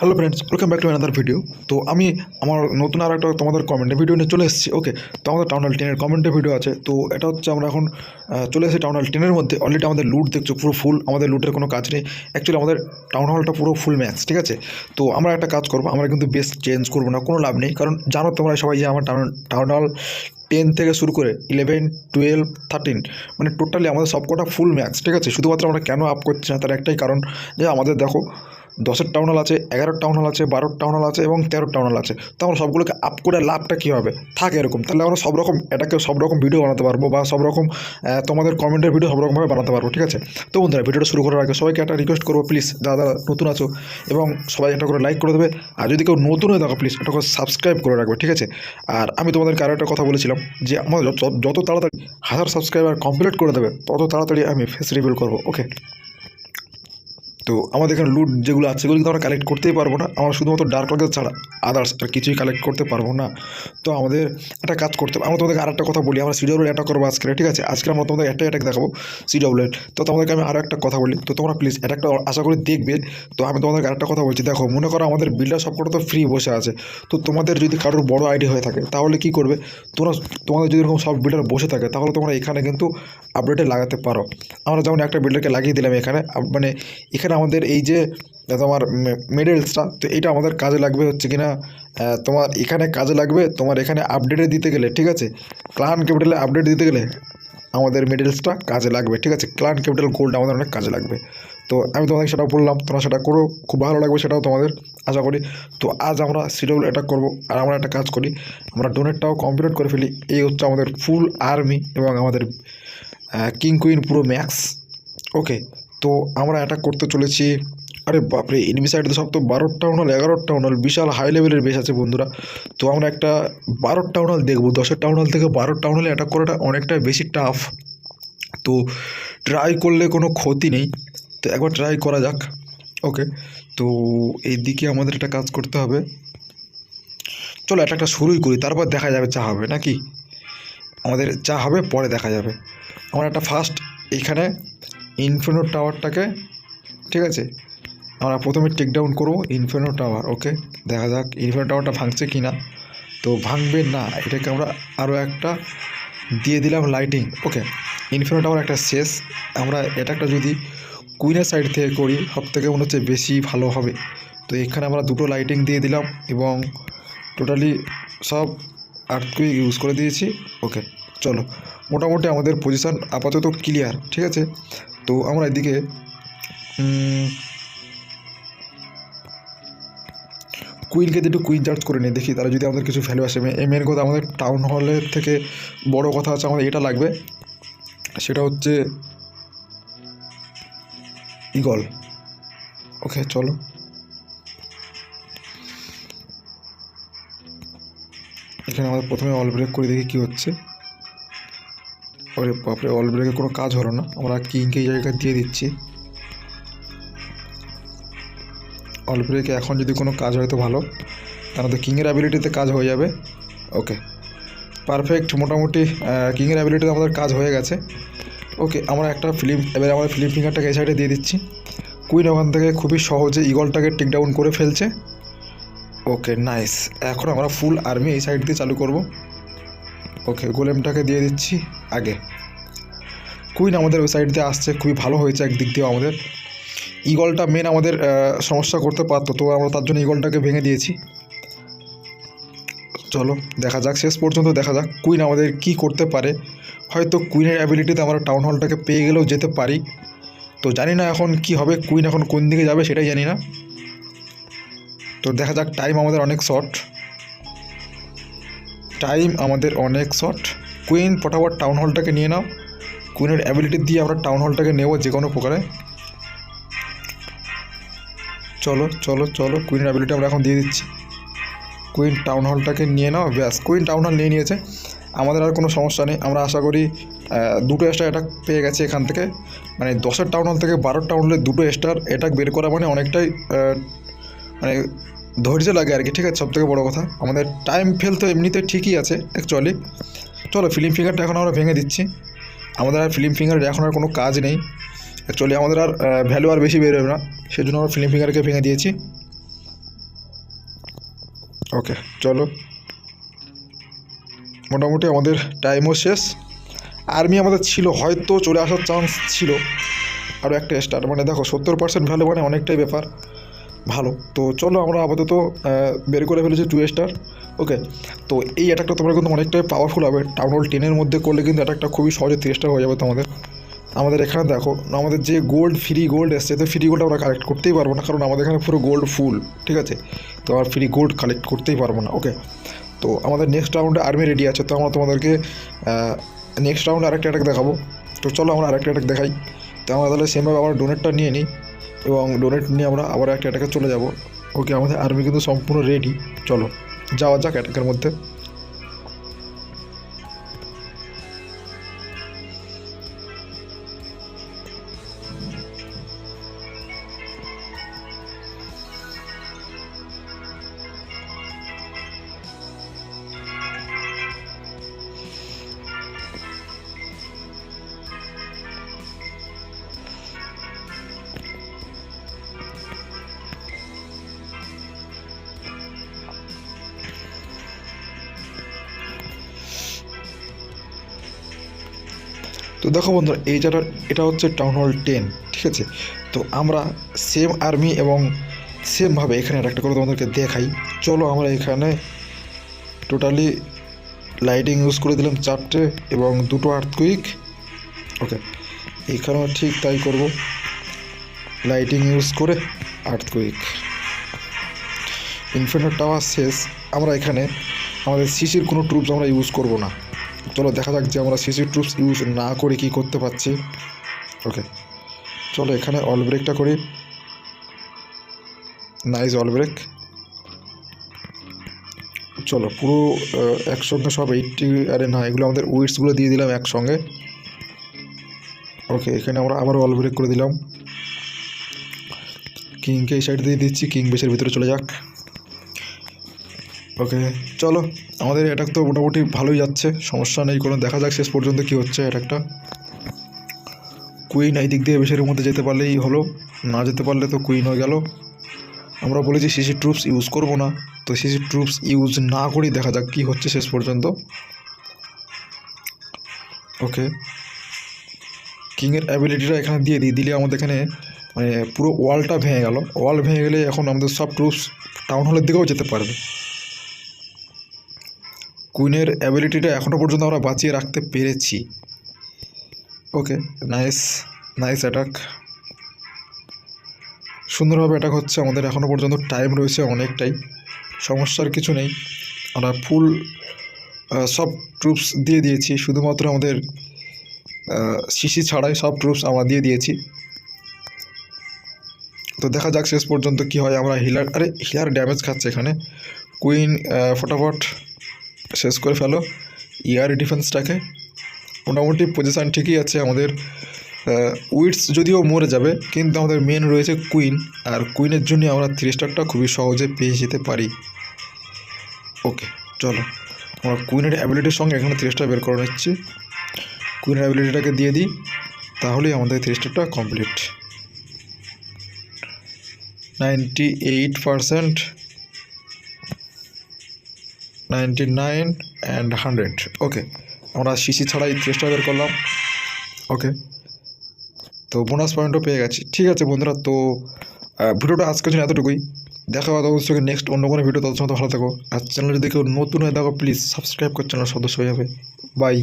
Hello friends welcome back to another video তো আমি আমার নতুন আর একটা তোমাদের কমেন্টে ভিডিও নিয়ে চলে এসেছি ওকে তো আমাদের টাউন হল টেনের কমেন্টে ভিডিও আছে। তো এটা হচ্ছে আমরা এখন চলে এসেছি টাউন হল টেনের মধ্যে। অলরেডি আমাদের লুট দেখছ, পুরো ফুল আমাদের লুটের কোনো কাজ নেই। অ্যাকচুয়ালি আমাদের টাউন হলটা পুরো ফুল ম্যাক্স ঠিক আছে? তো আমরা একটা কাজ করব, আমরা কিন্তু বেস চেঞ্জ করব না, কোনো লাভ নেই। কারণ জানো তোমরা সবাই যে আমার টাউন টাউন হল টেন থেকে শুরু করে ইলেভেন টুয়েলভ থার্টিন মানে টোটালি আমাদের সবকটা ফুল ম্যাক্স ঠিক আছে? শুধুমাত্র আমরা কেন আপ করছি না, তার একটাই কারণ যে আমাদের দেখো দশের টাউন হল আছে, এগারোর টাউন হল আছে, বারোর টাউন হল আছে এবং তেরোর টাউন হল আছে। তো আমরা সবগুলোকে আপ করে লাভটা কী হবে? থাকে এরকম। তাহলে আমরা সব রকম এটাকে সব রকম ভিডিও বানাতে পারব বা সব রকম তোমাদের কমেন্টের ভিডিও সব রকমভাবে বানাতে পারব, ঠিক আছে? তো বন্ধুরা ভিডিওটা শুরু করার আগে সবাইকে একটা রিকোয়েস্ট করব প্লিজ যারা নতুন আছো এবং সবাই একটা করে লাইক করে দেবে। আর যদি কেউ নতুন হয়ে থাকো প্লিজ একটা করে সাবস্ক্রাইব করে রাখবে, ঠিক আছে? আর আমি তোমাদেরকে আরও একটা কথা বলেছিলাম যে আমার যত- তাড়াতাড়ি হাজার সাবস্ক্রাইবার কমপ্লিট করে দেবে, তত তাড়াতাড়ি আমি ফেস রিভিল করব ওকে তো আমাদের এখানে লুট যেগুলো আছে সেগুলো কিন্তু আমরা কালেক্ট করতেই পারব না। আমরা শুধুমাত্র ডার্ক লগেজ ছাড়া আদার্স আর কিছুই কালেক্ট করতে পারব না। তো আমাদের একটা কাজ করতে হবে। আমরা তোমাদেরকে আর একটা কথা বলি। আমরা সিডব্লিউ অ্যাটাক করব আজকে ঠিক আছে? আজকে আমরা তোমাদের একটা অ্যাটাক দেখাবো সিডব্লিউ তো তোমাদেরকে আমি আরও একটা কথা বলি। তো তোমরা প্লিজ অ্যাটাকটা আশা করি দেখবে। তো আমি তোমাদেরকে আরেকটা কথা বলছি। দেখো, মনে করো আমাদের বিল্ডার সবকটা তো ফ্রি বসে আছে। তো তোমাদের যদি কারোর বড় আইডি হয়ে থাকে, তাহলে কি করবে? তোমরা, তোমাদের যদি এরকম সব বিল্ডার বসে থাকে, তাহলে তোমরা এখানে কিন্তু আপডেটে লাগাতে পারো। আমরা যেমন একটা বিল্ডারকে লাগিয়ে দিলাম এখানে মানে এখানে আমাদের এই যে, তোমার মেডেলসটা তো এটা আমাদের কাজে লাগবে হচ্ছে কিনা তোমার এখানে কাজে লাগবে, তোমার এখানে আপডেটে দিতে গেলে, ঠিক আছে? ক্লান ক্যাপিটালে আপডেট দিতে গেলে আমাদের মেডেলসটা কাজে লাগবে, ঠিক আছে? ক্লান ক্যাপিটাল গোল্ড আমাদের অনেক কাজে লাগবে। তো আমি তোমাদের সেটা বললাম, তোমরা সেটা করো, খুব ভালো লাগবে সেটাও তোমাদের, আশা করি। তো আজ আমরা সিডিউল অ্যাটাক করব, আর আমরা একটা কাজ করি, আমরা ডোনেটটাও কমপ্লিট করে ফেলি, এই হচ্ছে আমাদের ফুল আর্মি এবং আমাদের কিং কুইন পুরো ম্যাক্স ওকে তো আমরা অ্যাটাক করতে চলেছি। আরে বাপরে এনিমি সাইডে সব তো বারোর টাউন হল এগারোর টাউন হল বিশাল হাই লেভেলের বেশ আছে বন্ধুরা। তো আমরা একটা বারোর টাউন হল দেখব। দশের টাউন হল থেকে বারোর টাউন হলে অ্যাটাক করাটা অনেকটা বেশি টাফ তো ট্রাই করলে কোনো ক্ষতি নেই। তো একবার ট্রাই করা যাক। ওকে তো এই দিকে আমাদের একটা কাজ করতে হবে। চলো একটা শুরুই করি, তারপর দেখা যাবে চা হবে, নাকি? আমাদের চা হবে, পরে দেখা যাবে। আমার একটা ফার্স্ট এখানে ইনফিনো টাওয়ারটাকে ঠিক আছে? আমরা প্রথমে টেক ডাউন করব ইনফিনো টাওয়ার ওকে দেখা যাক ইনফিনো টাওয়ারটা ভাঙছে কি না তো ভাঙবে না, এটাকে আমরা আরও একটা দিয়ে দিলাম লাইটিং ওকে ইনফিনো টাওয়ার একটা শেষ। আমরা এটা একটা যদি কুইনের সাইড থেকে করি সব থেকে মনে হচ্ছে বেশি ভালো হবে। তো এখানে আমরা দুটো লাইটিং দিয়ে দিলাম এবং টোটালি সব আর্থকুইক ইউজ করে দিয়েছি ওকে চলো, মোটামুটি আমাদের পজিশান আপাতত ক্লিয়ার ঠিক আছে? তো আমরা এদিকে কুইনকে একটু কুইন চার্জ করে নিই দেখি তারা যদি আমাদের কিছু ভ্যালু আসে। মেন কথা আমাদের টাউন হলের থেকে বড় কথা হচ্ছে আমাদের এটা লাগবে, সেটা হচ্ছে ইগল ওকে চলো। এখানে আমাদের প্রথমে অল ব্রেক করে, দেখি কী হচ্ছে। ওরে বাপরে অল ব্রেকে কোনো কাজ হলো না। আমরা কিংকে এই জায়গায় দিয়ে দিচ্ছি। অল ব্রেকে এখন যদি কোনো কাজ হয় তো ভালো। তাহলে তো কিংয়ের অ্যাবিলিটিতে কাজ হয়ে যাবে। ওকে পারফেক্ট মোটামুটি কিংয়ের অ্যাবিলিটিতে আমাদের কাজ হয়ে গেছে। ওকে আমরা একটা ফিল্ম এবারে আমাদের ফিল্ম ফিঙ্গারটাকে এই সাইডে দিয়ে দিচ্ছি। কুইন ওখান থেকে খুবই সহজে ইগলটাকে টেক ডাউন করে ফেলছে। ওকে নাইস এখন আমরা ফুল আর্মি এই সাইড দিয়ে চালু করব। ওকে, গোলেমটাকে দিয়ে দিচ্ছি আগে। কুইন আমাদের ওই সাইড দিয়ে আসছে, খুবই ভালো হয়েছে একদিক দিয়েও আমাদের। ইগলটা মেন আমাদের সমস্যা করতে পারতো, তো আমরা তার জন্য ইগলটাকে ভেঙে দিয়েছি। চলো, দেখা যাক, শেষ পর্যন্ত দেখা যাক কুইন আমাদের কি করতে পারে। হয়তো কুইনের অ্যাবিলিটিতে আমরা টাউন হলটাকে পেয়ে গেলেও যেতে পারি। তো জানি না এখন কি হবে কুইন এখন কোন দিকে যাবে সেটাই জানি না। তো দেখা যাক টাইম আমাদের অনেক শর্ট টাইম আমাদের অনেক শর্ট কুইন ফটাফট টাউন হলটাকে নিয়ে নাও। কুইনের অ্যাবিলিটি দিয়ে আমরা টাউন হলটাকে নেব যে কোনো প্রকারে। চলো চলো চলো কুইনের অ্যাবিলিটি আমরা এখন দিয়ে দিচ্ছি। কুইন টাউন হলটাকে নিয়ে নাও। ব্যাস কুইন টাউন হল নিয়ে নিয়েছে। আমাদের আর কোনো সমস্যা নেই। আমরা আশা করি দুটো স্টার অ্যাটাক পেয়ে গেছি এখান থেকে। মানে দশের টাউন হল থেকে বারোর টাউন হলে দুটো স্টার অ্যাটাক বের করা মানে অনেকটাই মানে ধৈর্য লাগে আর কি, ঠিক আছে? সবথেকে বড়ো কথা। আমাদের টাইম ফেল তো এমনিতে ঠিকই আছে অ্যাকচুয়ালি চলো ফিল্ম ফিঙ্গারটা এখন আমরা ভেঙে দিচ্ছি। আমাদের আর ফিল্ম ফিঙ্গারের এখন আর কোনো কাজ নেই। অ্যাকচুয়ালি আমাদের আর ভ্যালু আর বেশি বেরোবে না। সেই জন্য আমরা ফিল্ম ফিঙ্গারকে ভেঙে দিয়েছি। ওকে চলো। মোটামুটি আমাদের টাইমও শেষ। আর্মি আমাদের ছিল, হয়তো চলে আসার চান্স ছিল। আরও একটা স্টার মানে দেখো, সত্তর পার্সেন্ট ভ্যালু মানে অনেকটাই ব্যাপার। ভালো। তো চলো আমরা আপাতত বের করে ফেলেছি টু স্টার ওকে তো এই অ্যাটাকটা তোমরা কিন্তু অনেকটাই পাওয়ারফুল হবে। টাউন হল টেনের মধ্যে করলে কিন্তু অ্যাটাকটা খুবই সহজে থ্রি স্টার হয়ে যাবে তোমাদের। আমাদের এখানে দেখো, আমাদের যে গোল্ড ফ্রি গোল্ড এসছে, তো ফ্রি গোল্ড আমরা কালেক্ট করতেই পারব না, কারণ আমাদের এখানে পুরো গোল্ড ফুল ঠিক আছে? তো আর ফ্রি গোল্ড কালেক্ট করতেই পারব না ওকে তো আমাদের নেক্সট রাউন্ডে আর্মি রেডি আছে, তো আমরা তোমাদেরকে নেক্সট রাউন্ডে আরেকটা অ্যাটাক দেখাবো। তো চলো আমরা আরেকটা অ্যাটাক দেখাই। তো আমরা তাহলে সেমভাবে আবার ডোনেটটা নিয়ে নিই। এবং ডোনেট নিয়ে আমরা আবার একটা অ্যাটাকে চলে যাব। ওকে আমাদের আর্মি কিন্তু সম্পূর্ণ রেডি চলো, যাওয়া যাক অ্যাটাকের মধ্যে। তো দেখো বন্ধুরা, এই জায়গাটা এটা হচ্ছে টাউন হল টেন ঠিক আছে? তো আমরা সেম আর্মি এবং সেমভাবে এখানে একটা করে তোমাদেরকে দেখাই। চলো আমরা এখানে টোটালি লাইটিং ইউজ করে দিলাম চারটে এবং দুটো আর্থকুইক ওকে এখানেও ঠিক তাই করব। লাইটিং ইউজ করে আর্থকুইক ইনফিনিট টাওয়ার শেষ। আমরা এখানে, আমাদের সিসির কোনো ট্রুপস আমরা ইউজ করব না। চলো, দেখা যাক যে আমরা সিসি ট্রুপস ইউজ না করে কি করতে পারছি। ওকে চলো, এখানে অল ব্রেকটা করি। নাইস অল ব্রেক চলো, পুরো একসঙ্গে সব এইটটি আরে না, এগুলো আমাদের উইটসগুলো দিয়ে দিলাম একসঙ্গে। ওকে এখানে আমরা আবার অল ব্রেক করে দিলাম। কিংকে এই সাইড দিয়ে দিচ্ছি কিং বেসের ভিতরে চলে যাক। ওকে চলো, আমাদের অ্যাটাক তো মোটামুটি ভালোই যাচ্ছে, সমস্যা নেই, কোনো দেখা যাক শেষ পর্যন্ত কী হচ্ছে অ্যাটাকটা কুইন এই দিক দিয়ে বেশের মধ্যে যেতে পারলেই হলো, না যেতে পারলে তো কুইন হয়ে গেল। আমরা বলেছি সিসি ট্রুপস ইউজ করব না, তো সিসি ট্রুপস ইউজ না করেই দেখা যাক কী হচ্ছে শেষ পর্যন্ত। ওকে কিংয়ের অ্যাবিলিটিটা এখানে দিয়ে দিই, দিলে আমাদের এখানে মানে পুরো ওয়ালটা ভেঙে গেল। ওয়াল ভেঙে গেলে এখন আমাদের সব ট্রুপস টাউন হলের দিকেও যেতে পারবে। কুইনের অ্যাবিলিটিটা এখনও পর্যন্ত আমরা বাঁচিয়ে রাখতে পেরেছি। Okay, nice nice attack. সুন্দরভাবে অ্যাটাক হচ্ছে, আমাদের এখনও পর্যন্ত টাইম রয়েছে অনেকটাই, সমস্যার কিছু নেই। আমরা ফুল সব ট্রুপস দিয়ে দিয়েছি, শুধুমাত্র আমাদের সিসি ছাড়াই সব ট্রুপস আমরা দিয়ে দিয়েছি। তো দেখা যাক শেষ পর্যন্ত কি হয়, আমরা হিলার, আরে হিলার ড্যামেজ খাচ্ছে এখানে। কুইন ফটাফট। শেষ করে ফেলো। ইয়ার ডিফেন্সটাকে মোটামুটি পজিশান ঠিকই আছে আমাদের। উইটস যদিও মরে যাবে, কিন্তু আমাদের মেন রয়েছে কুইন আর কুইনের জন্য আমরা থ্রি স্টারটা খুবই সহজে পেয়ে যেতে পারি। ওকে চলো। আমরা কুইনের অ্যাবিলিটির সঙ্গে এখানে থ্রি স্টার বের করে নিচ্ছি। কুইনের অ্যাবিলিটিটাকে দিয়ে দিই। তাহলেই আমাদের three স্টারটা complete ninety eight percent ninety nine and hundred okay আমরা সিসি ছাড়াই চেষ্টা বের করলাম। ওকে তো বোনাস পয়েন্টও পেয়ে গেছি। ঠিক আছে বন্ধুরা, তো ভিডিওটা আজকের জন্য এতটুকুই। দেখা হবে অবশ্যই নেক্সট অন্য কোনো ভিডিও তত সময় ভালো থাকো। আর চ্যানেল যদি কেউ নতুন হয়ে থাকো প্লিজ সাবস্ক্রাইব করে চ্যানেল সদস্য হয়ে যাবে। বাই